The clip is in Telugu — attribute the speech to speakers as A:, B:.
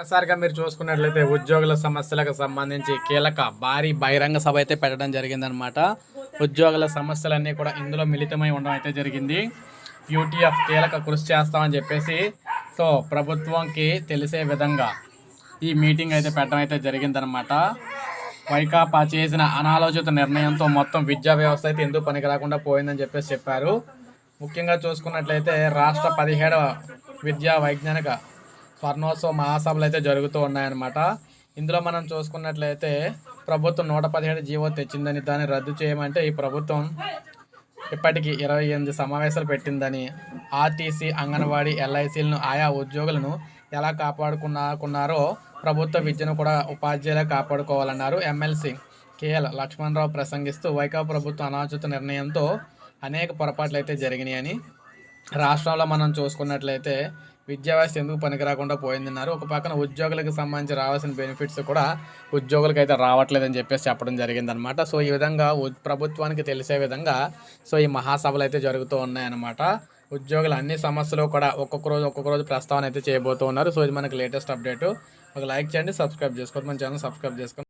A: ఒక్కసారిగా మీరు చూసుకున్నట్లయితే ఉద్యోగుల సమస్యలకు సంబంధించి కీలక భారీ బహిరంగ సభ అయితే పెట్టడం జరిగిందనమాట ఉద్యోగుల సమస్యలన్నీ కూడా ఇందులో మిళితమై ఉండడం అయితే జరిగింది. యూటీఎఫ్ కీలక కృషి చేస్తామని చెప్పేసి సో ప్రభుత్వంకి తెలిసే విధంగా ఈ మీటింగ్ అయితే పెట్టడం అయితే జరిగిందనమాట వైకాపా చేసిన అనాలోచిత నిర్ణయంతో మొత్తం విద్యా వ్యవస్థ అయితే ఎందుకు పనికి రాకుండా పోయిందని చెప్పేసి చెప్పారు. ముఖ్యంగా చూసుకున్నట్లయితే రాష్ట్ర పదిహేడవ విద్యా వైజ్ఞానిక స్వర్ణోత్సవ మహాసభలు అయితే జరుగుతూ ఉన్నాయన్నమాట. ఇందులో మనం చూసుకున్నట్లయితే ప్రభుత్వం నూట పదిహేడు జీవో తెచ్చిందని దాన్ని రద్దు చేయమంటే ఈ ప్రభుత్వం ఇప్పటికీ ఇరవై ఎనిమిది సమావేశాలు పెట్టిందని ఆర్టీసీ అంగన్వాడీ ఎల్ఐసీలను ఆయా ఉద్యోగులను ఎలా కాపాడుకున్నాకున్నారో ప్రభుత్వ విద్యను కూడా ఉపాధ్యాయులే కాపాడుకోవాలన్నారు ఎమ్మెల్సీ కేఎల్ లక్ష్మణరావు ప్రసంగిస్తూ వైకాపా ప్రభుత్వ అనాచిత నిర్ణయంతో అనేక పొరపాట్లు అయితే జరిగినాయని రాష్ట్రంలో మనం చూసుకున్నట్లయితే విద్యా వ్యవస్థ ఎందుకు పనికిరాకుండా పోయిందన్నారు. ఒక పక్కన ఉద్యోగులకు సంబంధించి రావాల్సిన బెనిఫిట్స్ కూడా ఉద్యోగులకు అయితే రావట్లేదని చెప్పేసి చెప్పడం జరిగిందనమాట సో ఈ విధంగా ప్రభుత్వానికి తెలిసే విధంగా సో ఈ మహాసభలు అయితే జరుగుతూ ఉన్నాయన్నమాట. ఉద్యోగుల అన్ని సమస్యలు కూడా ఒక్కొక్క రోజు ఒక్కొక్క రోజు ప్రస్తావన అయితే చేయబోతున్నారు సో ఇది మనకి లేటెస్ట్ అప్డేట్ ఒక లైక్ చేయండి సబ్స్క్రైబ్ చేసుకోండి. మన ఛానల్ సబ్స్క్రైబ్ చేసుకోండి.